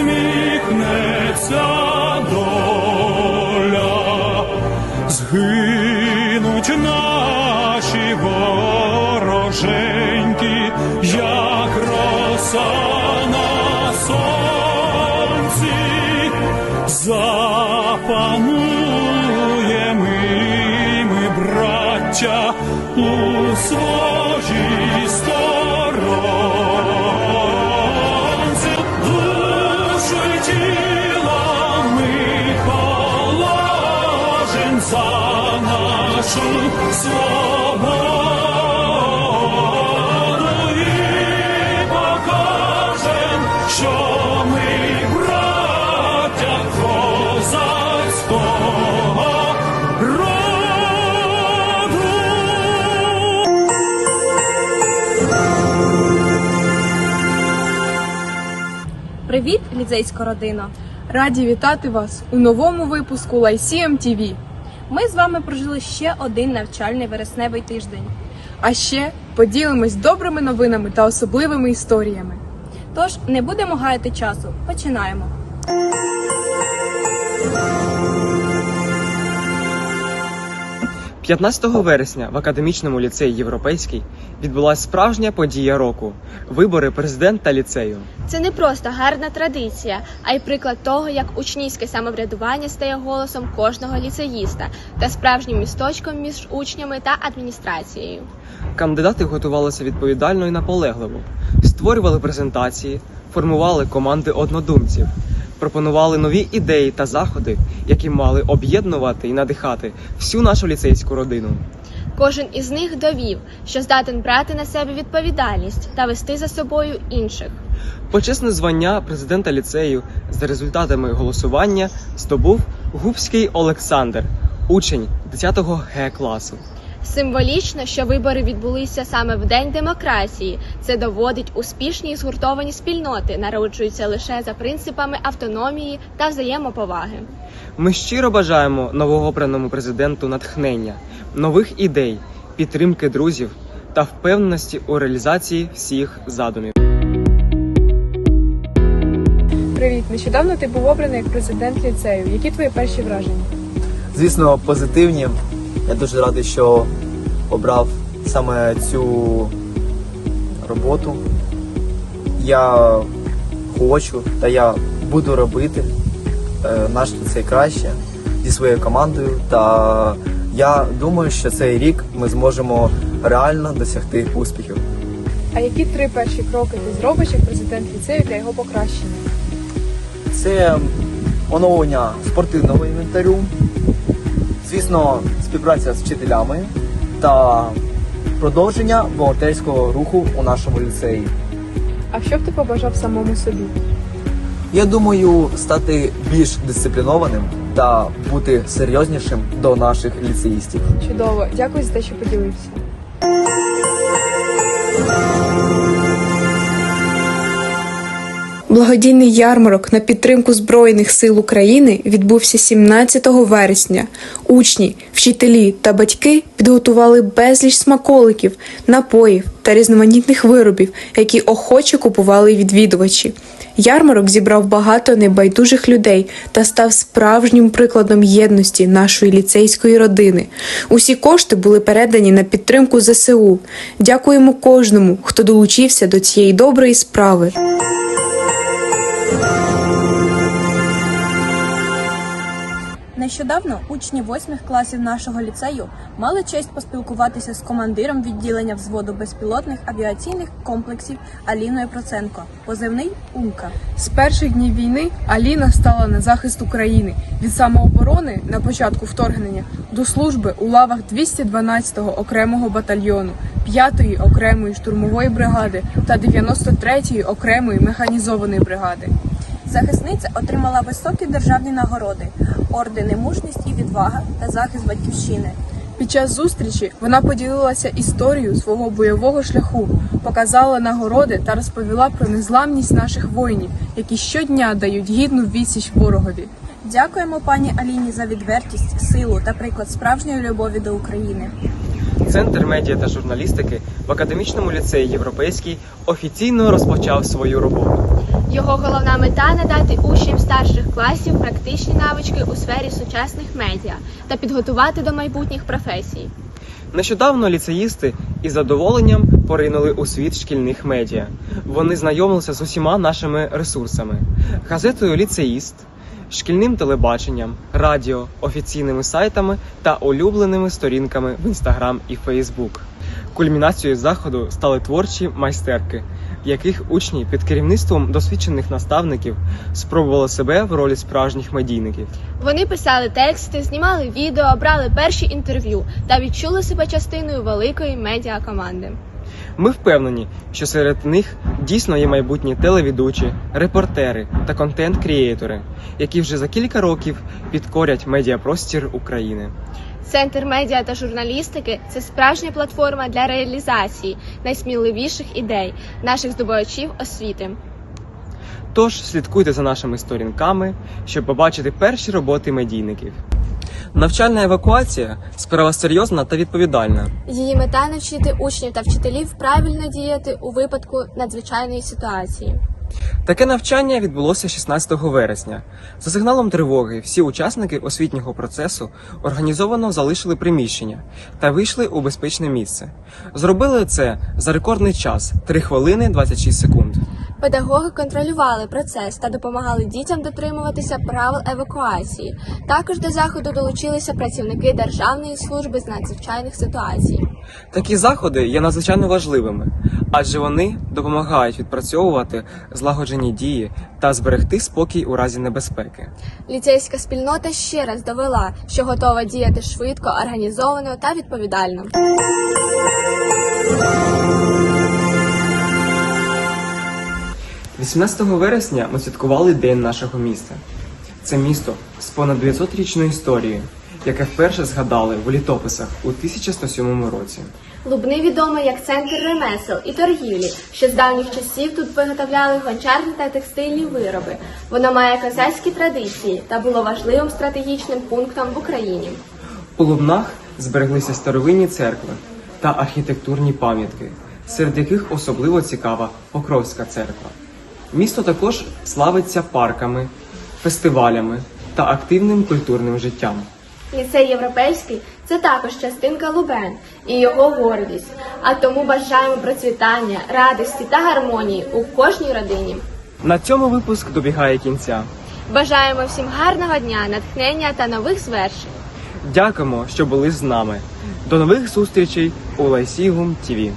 усміхнеться доля, згинуть наші вороженьки, як роса на сонці, запануємо і ми, браття, у своїй сторонці, нашу свободу і покажем, що ми браття козацького роду. Привіт, ліцейська родина! Раді вітати вас у новому випуску Лайсієм ТВ. Ми з вами прожили ще один навчальний вересневий тиждень. А ще поділимось добрими новинами та особливими історіями. Тож не будемо гаяти часу. Починаємо. – 15 вересня в академічному ліцеї Європейський відбулася справжня подія року вибори президента ліцею. Це не просто гарна традиція, а й приклад того, як учнівське самоврядування стає голосом кожного ліцеїста та справжнім місточком між учнями та адміністрацією. Кандидати готувалися відповідально і наполегливо, створювали презентації, формували команди однодумців, пропонували нові ідеї та заходи, які мали об'єднувати і надихати всю нашу ліцейську родину. Кожен із них довів, що здатен брати на себе відповідальність та вести за собою інших. Почесне звання президента ліцею за результатами голосування здобув Губський Олександр, учень 10 Г класу. Символічно, що вибори відбулися саме в день демократії. Це доводить успішні і згуртовані спільноти, народжуються лише за принципами автономії та взаємоповаги. Ми щиро бажаємо новообраному президенту натхнення, нових ідей, підтримки друзів та впевненості у реалізації всіх задумів. Привіт! Нещодавно ти був обраний як президент ліцею. Які твої перші враження? Звісно, позитивні. Я дуже радий, що обрав саме цю роботу. Я хочу та я буду робити е, наш ліцей краще зі своєю командою. Та я думаю, що цей рік ми зможемо реально досягти успіхів. А які три перші кроки ти зробиш як президент ліцею для його покращення? Це оновлення спортивного інвентарю, звісно, співпраця з вчителями та продовження волонтерського руху у нашому ліцеї. А що б ти побажав самому собі? Я думаю, стати більш дисциплінованим та бути серйознішим до наших ліцеїстів. Чудово, дякую за те, що поділився. Благодійний ярмарок на підтримку Збройних сил України відбувся 17 вересня. Учні, вчителі та батьки підготували безліч смаколиків, напоїв та різноманітних виробів, які охоче купували відвідувачі. Ярмарок зібрав багато небайдужих людей та став справжнім прикладом єдності нашої ліцейської родини. Усі кошти були передані на підтримку ЗСУ. Дякуємо кожному, хто долучився до цієї доброї справи. Нещодавно учні восьмих класів нашого ліцею мали честь поспілкуватися з командиром відділення взводу безпілотних авіаційних комплексів Аліною Проценко, позивний Умка. З перших днів війни Аліна стала на захист України від самооборони на початку вторгнення до служби у лавах 212-го окремого батальйону, 5-ї окремої штурмової бригади та 93-ї окремої механізованої бригади. Захисниця отримала високі державні нагороди, ордени мужність і відвага та захист батьківщини. Під час зустрічі вона поділилася історією свого бойового шляху, показала нагороди та розповіла про незламність наших воїнів, які щодня дають гідну відсіч ворогові. Дякуємо пані Аліні за відвертість, силу та приклад справжньої любові до України. Центр медіа та журналістики в академічному ліцеї Європейський офіційно розпочав свою роботу. Його головна мета надати учням старших класів практичні навички у сфері сучасних медіа та підготувати до майбутніх професій. Нещодавно ліцеїсти із задоволенням поринули у світ шкільних медіа. Вони знайомилися з усіма нашими ресурсами: газетою Ліцеїст, шкільним телебаченням, радіо, офіційними сайтами та улюбленими сторінками в Інстаграм і Фейсбук. Кульмінацією заходу стали творчі майстерки, яких учні під керівництвом досвідчених наставників спробували себе в ролі справжніх медійників. Вони писали тексти, знімали відео, брали перші інтерв'ю та відчули себе частиною великої медіакоманди. Ми впевнені, що серед них дійсно є майбутні телеведучі, репортери та контент-крієтори, які вже за кілька років підкорять медіапростір України. Центр медіа та журналістики це справжня платформа для реалізації найсміливіших ідей наших здобувачів освіти. Тож слідкуйте за нашими сторінками, щоб побачити перші роботи медійників. Навчальна евакуація справа серйозна та відповідальна. Її мета навчити учнів та вчителів правильно діяти у випадку надзвичайної ситуації. Таке навчання відбулося 16 вересня. За сигналом тривоги всі учасники освітнього процесу організовано залишили приміщення та вийшли у безпечне місце. Зробили це за рекордний час 3 хвилини 26 секунд. Педагоги контролювали процес та допомагали дітям дотримуватися правил евакуації. Також до заходу долучилися працівники Державної служби з надзвичайних ситуацій. Такі заходи є надзвичайно важливими, адже вони допомагають відпрацьовувати злагоджені дії та зберегти спокій у разі небезпеки. Ліцейська спільнота ще раз довела, що готова діяти швидко, організовано та відповідально. – 18 вересня ми святкували День нашого міста. Це місто з понад 900-річною історією, яке вперше згадали в літописах у 1107 році. Лубни відомий як центр ремесел і торгівлі, що з давніх часів тут виготовляли гончарні та текстильні вироби. Воно має козацькі традиції та було важливим стратегічним пунктом в Україні. У Лубнах збереглися старовинні церкви та архітектурні пам'ятки, серед яких особливо цікава Покровська церква. Місто також славиться парками, фестивалями та активним культурним життям. Ліцей європейський це також частинка Лубен і його гордість. А тому бажаємо процвітання, радості та гармонії у кожній родині. На цьому випуск добігає кінця. Бажаємо всім гарного дня, натхнення та нових звершень. Дякуємо, що були з нами. До нових зустрічей у Лайсігум ТІВІ.